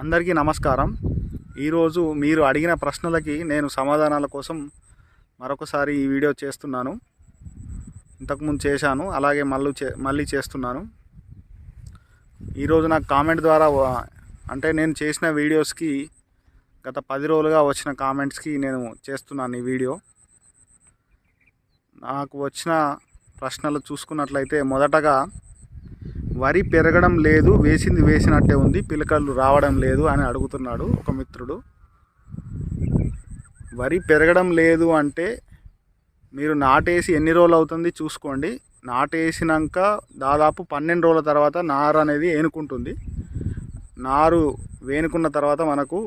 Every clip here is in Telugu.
అందరికీ నమస్కారం. ఈరోజు మీరు అడిగిన ప్రశ్నలకి నేను సమాధానాల కోసం మరొకసారి ఈ వీడియో చేస్తున్నాను. ఇంతకుముందు చేశాను అలాగే మళ్ళీ చే మళ్ళీ చేస్తున్నాను. ఈరోజు నాకు కామెంట్ ద్వారా అంటే నేను చేసిన వీడియోస్కి గత పది రోజులుగా వచ్చిన కామెంట్స్కి నేను చేస్తున్నాను ఈ వీడియో. నాకు వచ్చిన ప్రశ్నలు చూసుకున్నట్లయితే మొదటగా వరి పెరగడం లేదు వేసింది వేసినట్టే ఉంది పిలకలు రావడం లేదు అని అడుగుతున్నాడు ఒక మిత్రుడు. వరి పెరగడం లేదు అంటే మీరు నాటేసి ఎన్ని రోజులు అవుతుంది చూసుకోండి. నాటేసినాక దాదాపు పన్నెండు రోజుల తర్వాత నారు అనేది ఏనుకుంటుంది. నారు వేనుకున్న తర్వాత మనకు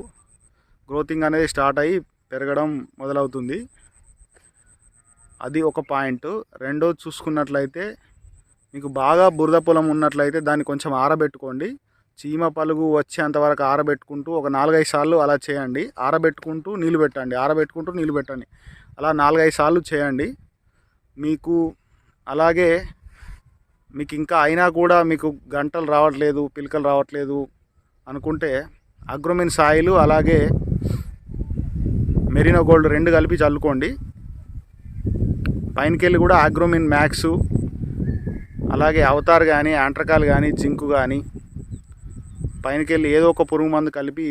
గ్రోతింగ్ అనేది స్టార్ట్ అయ్యి పెరగడం మొదలవుతుంది. అది ఒక పాయింట్. రెండోది చూసుకున్నట్లయితే మీకు బాగా బురద పొలం ఉన్నట్లయితే దాన్ని కొంచెం ఆరబెట్టుకోండి. చీమ పలుగు వచ్చేంత వరకు ఆరబెట్టుకుంటూ ఒక నాలుగైదు సార్లు అలా చేయండి. ఆరబెట్టుకుంటూ నీళ్ళు పెట్టండి. ఆరబెట్టుకుంటూ నీళ్ళు పెట్టండి. అలా నాలుగైదు సార్లు చేయండి. మీకు అలాగే మీకు ఇంకా అయినా కూడా మీకు గంటలు రావట్లేదు పిలకలు రావట్లేదు అనుకుంటే అగ్రోమిన్ సాయిలు అలాగే మెరినో గోల్డ్ రెండు కలిపి చల్లుకోండి. పైనకెళ్ళి కూడా అగ్రోమిన్ మ్యాక్స్ అలాగే అవతార్ కానీ ఆంట్రకాలు కానీ జింకు కానీ పైనకెళ్ళి ఏదో ఒక పురుగు మందు కలిపి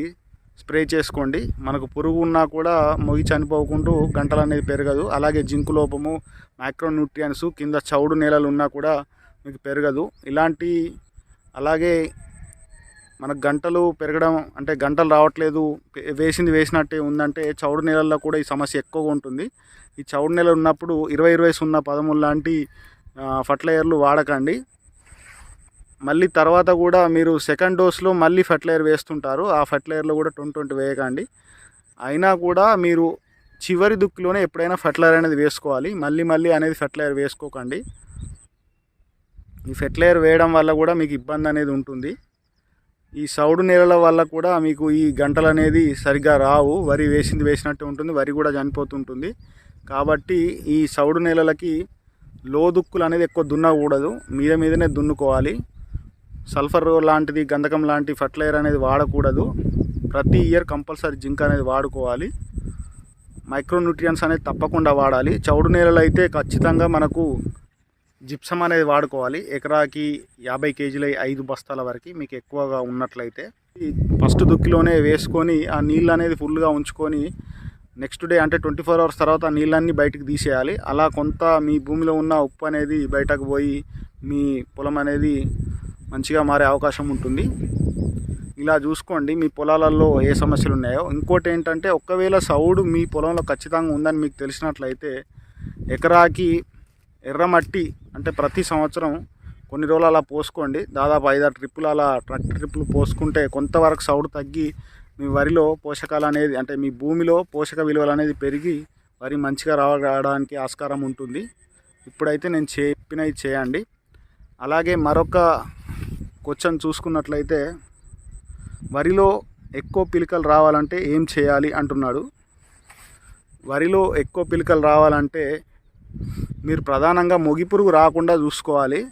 స్ప్రే చేసుకోండి. మనకు పురుగు ఉన్నా కూడా మొగి చనిపోకుండా గంటలు అనేది పెరగదు. అలాగే జింకు లోపము మైక్రోన్యూట్రియన్స్ కింద చౌడు నేలలు ఉన్నా కూడా మీకు పెరగదు. ఇలాంటి అలాగే మనకు గంటలు పెరగడం అంటే గంటలు రావట్లేదు. వేసింది వేసినట్టే ఉందంటే చౌడు నేలల్లో కూడా ఈ సమస్య ఎక్కువగా ఉంటుంది. ఈ చౌడు నేలలు ఉన్నప్పుడు ఇరవై ఇరవై సున్నా పదమూడు లాంటి ఫర్టిలైజర్లు వాడకండి. మళ్ళీ తర్వాత కూడా మీరు సెకండ్ డోస్లో మళ్ళీ ఫర్టిలైజర్ వేస్తుంటారు. ఆ ఫర్టిలైజర్లో కూడా ట్వంటీ ట్వంటీ వేయకండి. అయినా కూడా మీరు చివరి దుక్కులోనే ఎప్పుడైనా ఫర్టిలైజర్ అనేది వేసుకోవాలి. మళ్ళీ మళ్ళీ అనేది ఫర్టిలైజర్ వేసుకోకండి. ఈ ఫెర్టిలైజర్ వేయడం వల్ల కూడా మీకు ఇబ్బంది అనేది ఉంటుంది. ఈ సౌడు నేలల వల్ల కూడా మీకు ఈ గంటలు అనేది సరిగ్గా రావు. వరి వేసింది వేసినట్టు ఉంటుంది. వరి కూడా చనిపోతుంటుంది. కాబట్టి ఈ సౌడు నేలలకి లో దుక్కులు అనేది ఎక్కువ దున్నకూడదు. మీద మీదనే దున్నుకోవాలి. సల్ఫర్ లాంటిది గంధకం లాంటి ఫర్టిలైజర్ అనేది వాడకూడదు. ప్రతి ఇయర్ కంపల్సరీ జింక్ అనేది వాడుకోవాలి. మైక్రోన్యూట్రియన్స్ అనేది తప్పకుండా వాడాలి. చౌడు నేలలు అయితే ఖచ్చితంగా మనకు జిప్సం అనేది వాడుకోవాలి. ఎకరాకి యాభై కేజీల ఐదు బస్తాల వరకు మీకు ఎక్కువగా ఉన్నట్లయితే. ఈ ఫస్ట్ దుక్కిలోనే వేసుకొని ఆ నీళ్ళు అనేది ఫుల్గా ఉంచుకొని నెక్స్ట్ డే అంటే ట్వంటీ ఫోర్ అవర్స్ తర్వాత నీళ్ళన్నీ బయటకు తీసేయాలి. అలా కొంత మీ భూమిలో ఉన్న ఉప్పు అనేది బయటకు పోయి మీ పొలం అనేది మంచిగా మారే అవకాశం ఉంటుంది. ఇలా చూసుకోండి మీ పొలాలలో ఏ సమస్యలు ఉన్నాయో. ఇంకోటి ఏంటంటే ఒకవేళ సౌడు మీ పొలంలో ఖచ్చితంగా ఉందని మీకు తెలిసినట్లయితే ఎకరాకి ఎర్రమట్టి అంటే ప్రతి సంవత్సరం కొన్ని రోజులు అలా పోసుకోండి. దాదాపు ఐదారు ట్రిప్పులు అలా ట్రక్ ట్రిప్పులు పోసుకుంటే కొంతవరకు సౌడు తగ్గి మీ వరిలో పోషకాలు అనేది అంటే మీ భూమిలో పోషక విలువలు అనేది పెరిగి వరి మంచిగా రావడానికి ఆస్కారం ఉంటుంది. ఇప్పుడైతే నేను చెప్పినవి చేయండి. అలాగే మరొక క్వశ్చన్ చూసుకున్నట్లయితే వరిలో ఎక్కువ పిలకలు రావాలంటే ఏం చేయాలి అంటున్నాడు. వరిలో ఎక్కువ పిలకలు రావాలంటే మీరు ప్రధానంగా మొగిపురుగు రాకుండా చూసుకోవాలి.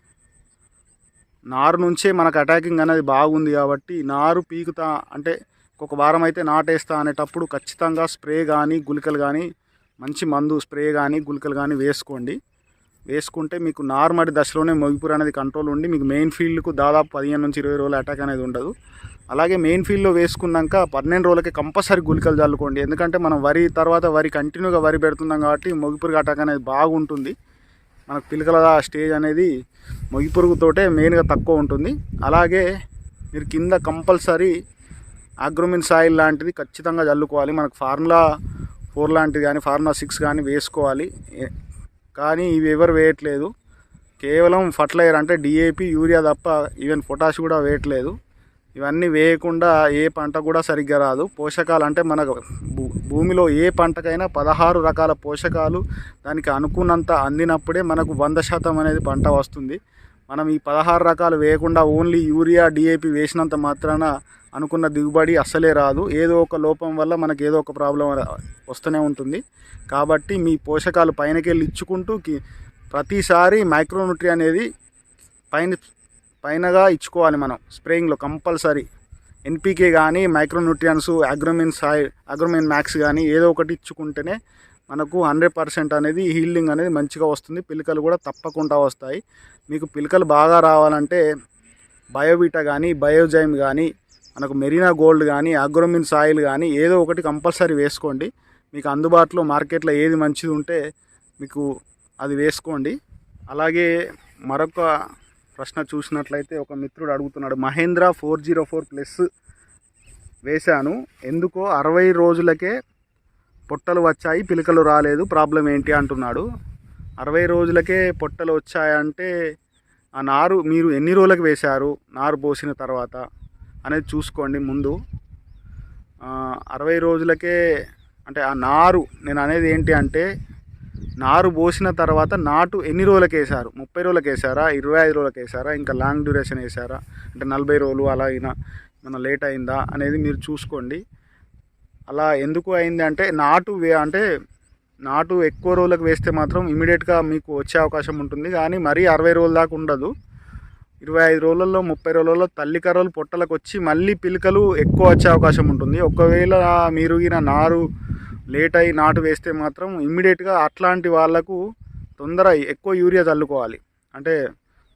నారు నుంచే మనకు అటాకింగ్ అనేది బాగుంది కాబట్టి నారు పీకుతా అంటే ఒక వారం అయితే నాటేస్తా అనేటప్పుడు ఖచ్చితంగా స్ప్రే కానీ గుళికలు కానీ మంచి మందు స్ప్రే కానీ గుళికలు కానీ వేసుకోండి. వేసుకుంటే మీకు నార్మల్ దశలోనే మొగిపురు అనేది కంట్రోల్ ఉండి మీకు మెయిన్ ఫీల్డ్కు దాదాపు పదిహేను నుంచి ఇరవై రోజులు అటాక్ అనేది ఉండదు. అలాగే మెయిన్ ఫీల్డ్లో వేసుకున్నాక పన్నెండు రోజులకి కంపల్సరీ గుళికలు చల్లుకోండి. ఎందుకంటే మనం వరి తర్వాత వరి కంటిన్యూగా వరి పెడుతున్నాం కాబట్టి మొగిపురుగు అటాక్ అనేది బాగుంటుంది. మనకు పిలకల స్టేజ్ అనేది మొగిపురుగుతోటే మెయిన్గా తక్కువ ఉంటుంది. అలాగే మీరు కింద కంపల్సరీ అగ్రోమిన్ సాయిల్ లాంటిది ఖచ్చితంగా చల్లుకోవాలి. మనకు ఫార్ములా ఫోర్ లాంటిది కానీ ఫార్ములా సిక్స్ కానీ వేసుకోవాలి. కానీ ఇవి ఎవరు వేయట్లేదు. కేవలం ఫర్టిలైజర్ అంటే డిఏపి యూరియా తప్ప ఈవెన్ పొటాష్ కూడా వేయట్లేదు. ఇవన్నీ వేయకుండా ఏ పంట కూడా సరిగ్గా రాదు. పోషకాలు అంటే మన భూ- భూమిలో ఏ పంటకైనా పదహారు రకాల పోషకాలు దానికి అనుకున్నంత అందినప్పుడే మనకు వంద శాతం అనేది పంట వస్తుంది. మనం ఈ పదహారు రకాలు వేయకుండా ఓన్లీ యూరియా డిఏపి వేసినంత మాత్రాన అనుకున్న దిగుబడి అస్సలే రాదు. ఏదో ఒక లోపం వల్ల మనకి ఏదో ఒక ప్రాబ్లం వస్తూనే ఉంటుంది. కాబట్టి మీ పోషకాలు పైనకెళ్ళి ఇచ్చుకుంటూ ప్రతిసారి మైక్రోన్యూట్రీ అనేది పైన పైనగా ఇచ్చుకోవాలి మనం. స్ప్రేయింగ్లో కంపల్సరీ. ఎన్పికే కానీ micronutrients Agromin Sai Agromin max కానీ ఏదో ఒకటి ఇచ్చుకుంటేనే మనకు హండ్రెడ్ పర్సెంట్ అనేది హీల్డింగ్ అనేది మంచిగా వస్తుంది. పిలకలు కూడా తప్పకుండా వస్తాయి. మీకు పిలకలు బాగా రావాలంటే బయోవిటా కానీ బయోజైమ్ కానీ మనకు మెరీనా గోల్డ్ కానీ అగ్రోమిన్ సాయిల్ కానీ ఏదో ఒకటి కంపల్సరీ వేసుకోండి. మీకు అందుబాటులో మార్కెట్లో ఏది మంచిది ఉంటే మీకు అది వేసుకోండి. అలాగే మరొక ప్రశ్న చూసినట్లయితే ఒక మిత్రుడు అడుగుతున్నాడు Mahendra four zero four plus వేశాను. ఎందుకో అరవై రోజులకే పొట్టలు వచ్చాయి పిలకలు రాలేదు. ప్రాబ్లం ఏంటి అంటున్నాడు. అరవై రోజులకే పొట్టలు వచ్చాయంటే ఆ నారు మీరు ఎన్ని రోజులకు వేశారు నారు పోసిన తర్వాత అనేది చూసుకోండి ముందు. అరవై రోజులకే అంటే ఆ నారు నేను అనేది ఏంటి అంటే నారు పోసిన తర్వాత నాటు ఎన్ని రోజులకు వేసారు ముప్పై రోజులకు వేసారా ఇరవై ఐదు రోజులకు వేసారా ఇంకా లాంగ్ డ్యూరేషన్ వేసారా అంటే నలభై రోజులు అలా అయినా ఏమైనా లేట్ అయిందా అనేది మీరు చూసుకోండి. అలా ఎందుకు అయింది అంటే నాటు వే అంటే నాటు ఎక్కువ రోజులకు వేస్తే మాత్రం ఇమీడియట్గా మీకు వచ్చే అవకాశం ఉంటుంది. కానీ మరీ అరవై రోజుల దాకా ఉండదు. ఇరవై ఐదు రోజులలో ముప్పై రోజులలో తల్లి కర్రలు పొట్టలకు వచ్చి మళ్ళీ పిలకలు ఎక్కువ వచ్చే అవకాశం ఉంటుంది. ఒకవేళ మీరుగిన నారు లేట్ అయి నాటు వేస్తే మాత్రం ఇమ్మీడియట్గా అట్లాంటి వాళ్ళకు తొందర ఎక్కువ యూరియా చల్లుకోవాలి. అంటే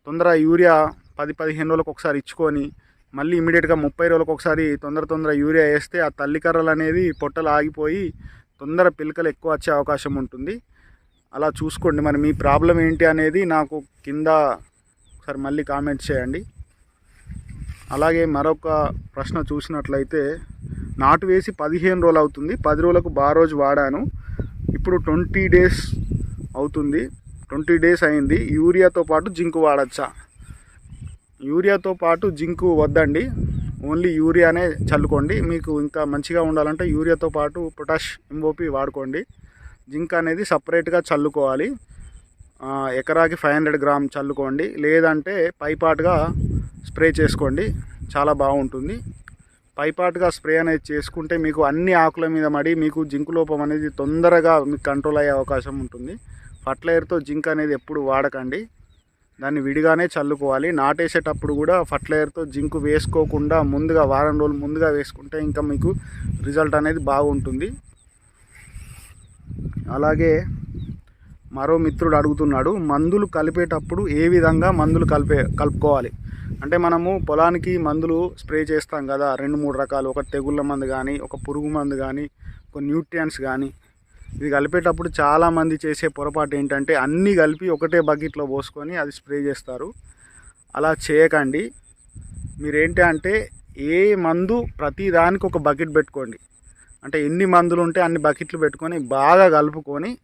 తొందర యూరియా పది పదిహేను రోజులకు ఒకసారి ఇచ్చుకొని మళ్ళీ ఇమీడియట్గా ముప్పై రోజులకు ఒకసారి తొందర తొందర యూరియా వేస్తే ఆ తల్లి కర్రలు అనేది పొట్టలు ఆగిపోయి తొందర పిలకలు ఎక్కువ వచ్చే అవకాశం ఉంటుంది. అలా చూసుకోండి. మరి మీ ప్రాబ్లం ఏంటి అనేది నాకు కింద ఒకసారి మళ్ళీ కామెంట్ చేయండి. అలాగే మరొక ప్రశ్న చూసినట్లయితే నాటు వేసి పదిహేను రోజులు అవుతుంది. పది రోజులకు బాగా రోజు వాడాను. ఇప్పుడు ట్వంటీ డేస్ అవుతుంది. ట్వంటీ డేస్ అయింది. యూరియాతో పాటు జింకు వాడచ్చా? యూరియాతో పాటు జింకు వద్దండి. ఓన్లీ యూరియానే చల్లుకోండి. మీకు ఇంకా మంచిగా ఉండాలంటే యూరియాతో పాటు పొటాష్ ఎంఓపి వాడుకోండి. జింక్ అనేది సపరేట్గా చల్లుకోవాలి. ఎకరాకి ఫైవ్ హండ్రెడ్ గ్రామ్ చల్లుకోండి. లేదంటే పైపాటుగా స్ప్రే చేసుకోండి. చాలా బాగుంటుంది. పైపాటుగా స్ప్రే అనేది చేసుకుంటే మీకు అన్ని ఆకుల మీద మడి మీకు జింకు లోపం అనేది తొందరగా మీకు కంట్రోల్ అయ్యే అవకాశం ఉంటుంది. ఫర్టిలైజర్తో జింక్ అనేది ఎప్పుడు వాడకండి. దాన్ని విడిగానే చల్లుకోవాలి. నాటేసేటప్పుడు కూడా ఫర్టిలైజర్తో జింకు వేసుకోకుండా ముందుగా వారం రోజులు ముందుగా వేసుకుంటే ఇంకా మీకు రిజల్ట్ అనేది బాగుంటుంది. అలాగే మరో మిత్రుడు అడుగుతున్నాడు మందులు కలిపేటప్పుడు ఏ విధంగా మందులు కలిపే కలుపుకోవాలి? అంటే మనము పొలానికి మందులు స్ప్రే చేస్తాం కదా రెండు మూడు రకాలు. ఒక తెగుళ్ళ మందు కానీ ఒక పురుగు మందు కానీ ఒక న్యూట్రియంట్స్ కానీ ఇది కలిపేటప్పుడు చాలామంది చేసే పొరపాటు ఏంటంటే అన్నీ కలిపి ఒకటే బకెట్లో పోసుకొని అది స్ప్రే చేస్తారు. అలా చేయకండి. మీరేంటి అంటే ఏ మందు ప్రతి దానికి ఒక బకెట్ పెట్టుకోండి. అంటే ఎన్ని మందులు ఉంటే అన్ని బకెట్లు పెట్టుకొని బాగా కలుపుకొని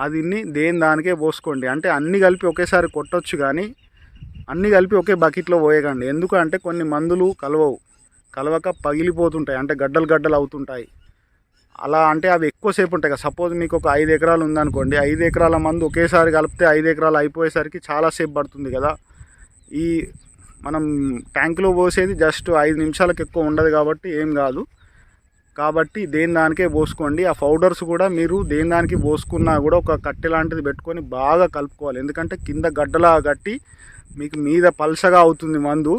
అది దేని దానికే పోసుకోండి. అంటే అన్ని కలిపి ఒకేసారి కొట్టొచ్చు కానీ అన్ని కలిపి ఒకే బకెట్లో పోయకండి. ఎందుకంటే కొన్ని మందులు కలవవు. కలవక పగిలిపోతుంటాయి. అంటే గడ్డలు గడ్డలు అవుతుంటాయి. అలా అంటే అవి ఎక్కువసేపు ఉంటాయి కదా. సపోజ్ మీకు ఒక ఐదు ఎకరాలు ఉందనుకోండి ఐదు ఎకరాల మందు ఒకేసారి కలిపితే ఐదు ఎకరాలు అయిపోయేసరికి చాలాసేపు పడుతుంది కదా. ఈ మనం ట్యాంకులో పోసేది జస్ట్ ఐదు నిమిషాలకు ఎక్కువ ఉండదు కాబట్టి ఏం కాదు. కాబట్టి దేని దానికే పోసుకోండి. ఆ పౌడర్స్ కూడా మీరు దేని దానికి పోసుకున్నా కూడా ఒక కట్టె లాంటిది పెట్టుకొని బాగా కలుపుకోవాలి. ఎందుకంటే కింద గడ్డలా కట్టి మీకు మీద పల్సగా అవుతుంది మందు.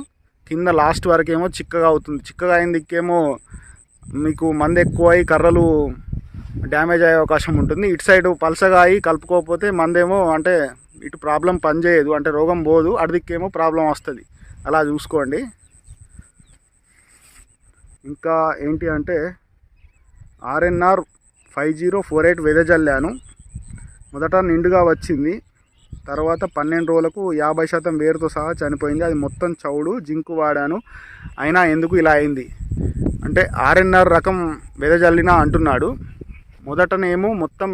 కింద లాస్ట్ వరకేమో చిక్కగా అవుతుంది. చిక్కగా అయిన దిక్కేమో మీకు మందు ఎక్కువ అయి కర్రలు డ్యామేజ్ అయ్యే అవకాశం ఉంటుంది. ఇటు సైడ్ పల్సగా అయి కలుపుకోకపోతే మందేమో అంటే ఇటు ప్రాబ్లం పనిచేయదు అంటే రోగం పోదు అడిదిక్కేమో ప్రాబ్లం వస్తుంది. అలా చూసుకోండి. ఇంకా ఏంటి అంటే R N R five zero four eight వెదజల్లాను. మొదట నిండుగా వచ్చింది. తర్వాత పన్నెండు రోజులకు యాభై శాతం వేరుతో సహా చనిపోయింది. అది మొత్తం చౌడు జింకు వాడాను. అయినా ఎందుకు ఇలా అయింది? అంటే ఆర్ఎన్ఆర్ రకం వెదజల్లిన అంటున్నాడు. మొదటనేమో మొత్తం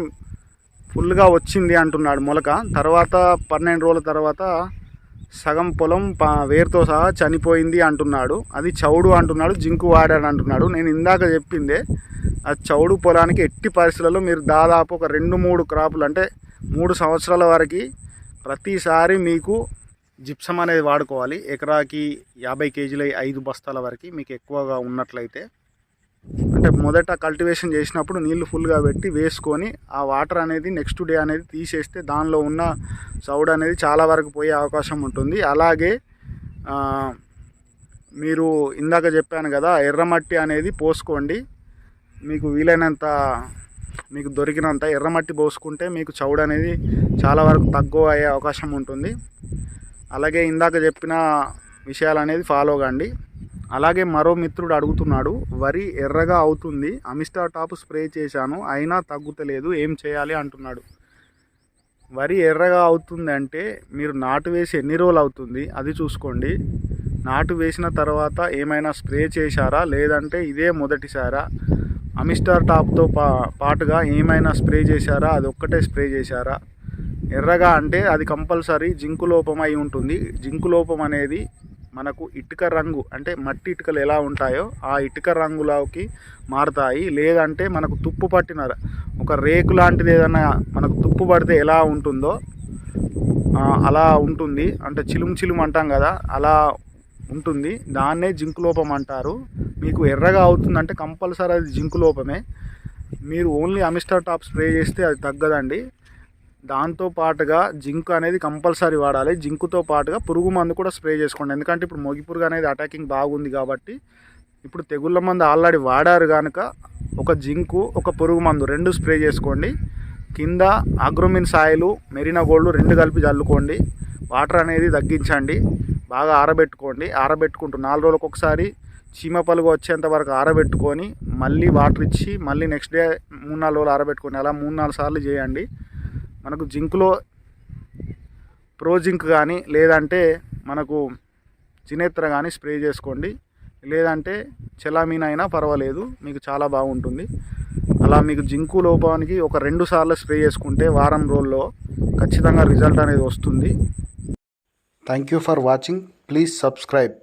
ఫుల్గా వచ్చింది అంటున్నాడు మొలక. తర్వాత పన్నెండు రోజుల తర్వాత సగం పొలం వేరుతో సహా చనిపోయింది అంటున్నాడు. అది చౌడు అంటున్నాడు జింకు వాడాడు అంటున్నాడు. నేను ఇందాక చెప్పిందే ఆ చౌడు పొలానికి ఎట్టి పరిస్థితులలో మీరు దాదాపు ఒక రెండు మూడు క్రాపులు అంటే మూడు సంవత్సరాల వరకు ప్రతిసారి మీకు జిప్సం అనేది వాడుకోవాలి. ఎకరాకి యాభై కేజీల ఐదు బస్తాల వరకు మీకు ఎక్కువగా ఉన్నట్లయితే అంటే మొదట కల్టివేషన్ చేసినప్పుడు నీళ్ళు ఫుల్గా పెట్టి వేసుకొని ఆ వాటర్ అనేది నెక్స్ట్ డే అనేది తీసేస్తే దానిలో ఉన్న సౌడ్ అనేది చాలా వరకు పోయే అవకాశం ఉంటుంది. అలాగే మీరు ఇందాక చెప్పాను కదా ఎర్రమట్టి అనేది పోసుకోండి. మీకు వీలైనంత మీకు దొరికినంత ఎర్రమట్టి పోసుకుంటే మీకు చౌడు అనేది చాలా వరకు తక్కువ అయ్యే అవకాశం ఉంటుంది. అలాగే ఇందాక చెప్పిన విషయాలు అనేది ఫాలో కండి. అలాగే మరో మిత్రుడు అడుగుతున్నాడు వరి ఎర్రగా అవుతుంది అమిస్టా టాప్ స్ప్రే చేశాను అయినా తగ్గుతలేదు ఏం చేయాలి అంటున్నాడు. వరి ఎర్రగా అవుతుంది అంటే మీరు నాటు వేసి ఎన్ని రోజులు అవుతుంది అది చూసుకోండి. నాటు వేసిన తర్వాత ఏమైనా స్ప్రే చేశారా? లేదంటే ఇదే మొదటిసారా? అమిస్టార్ టాప్తో పా పాటుగా ఏమైనా స్ప్రే చేశారా? అది ఒక్కటే స్ప్రే చేశారా? ఎర్రగా అంటే అది కంపల్సరీ జింకు లోపం అయి ఉంటుంది. జింకు లోపం అనేది మనకు ఇటుక రంగు అంటే మట్టి ఇటుకలు ఎలా ఉంటాయో ఆ ఇటుక రంగులోకి మారుతాయి. లేదంటే మనకు తుప్పు పట్టిన ఒక రేకు లాంటిది ఏదైనా మనకు తుప్పు పడితే ఎలా ఉంటుందో అలా ఉంటుంది. అంటే చిలుము చిలుము అంటాం కదా అలా ఉంటుంది. దాన్నే జింకు లోపం అంటారు. మీకు ఎర్రగా అవుతుందంటే కంపల్సరీ అది జింకు లోపమే. మీరు ఓన్లీ అమిస్టర్ టాప్ స్ప్రే చేస్తే అది తగ్గదండి. దాంతో పాటుగా జింక్ అనేది కంపల్సరీ వాడాలి. జింకుతో పాటుగా పురుగు మందు కూడా స్ప్రే చేసుకోండి. ఎందుకంటే ఇప్పుడు మొగి పురుగు అనేది అటాకింగ్ బాగుంది కాబట్టి ఇప్పుడు తెగుళ్ళ మందు ఆల్రెడీ వాడారు కనుక ఒక జింకు ఒక పురుగు మందు రెండు స్ప్రే చేసుకోండి. కింద అగ్రోమిన్ సాయిలు మెరీనా గోల్డ్ రెండు కలిపి చల్లుకోండి. వాటర్ అనేది తగ్గించండి. బాగా ఆరబెట్టుకోండి. ఆరబెట్టుకుంటూ నాలుగు రోజులకు ఒకసారి చీమ పలుగు వచ్చేంత వరకు ఆరబెట్టుకొని మళ్ళీ వాటర్ ఇచ్చి మళ్ళీ నెక్స్ట్ డే మూడు నాలుగు రోజులు ఆరబెట్టుకొని అలా మూడు నాలుగు సార్లు చేయండి. మనకు జింక్లో ప్రో జింక్ కానీ లేదంటే మనకు జినేత్ర కానీ స్ప్రే చేసుకోండి. లేదంటే చెలామీన్ అయినా పర్వాలేదు మీకు చాలా బాగుంటుంది. అలా మీకు జింకు లోపానికి ఒక రెండు సార్లు స్ప్రే చేసుకుంటే వారం రోజుల్లో ఖచ్చితంగా రిజల్ట్ అనేది వస్తుంది. Thank you for watching please subscribe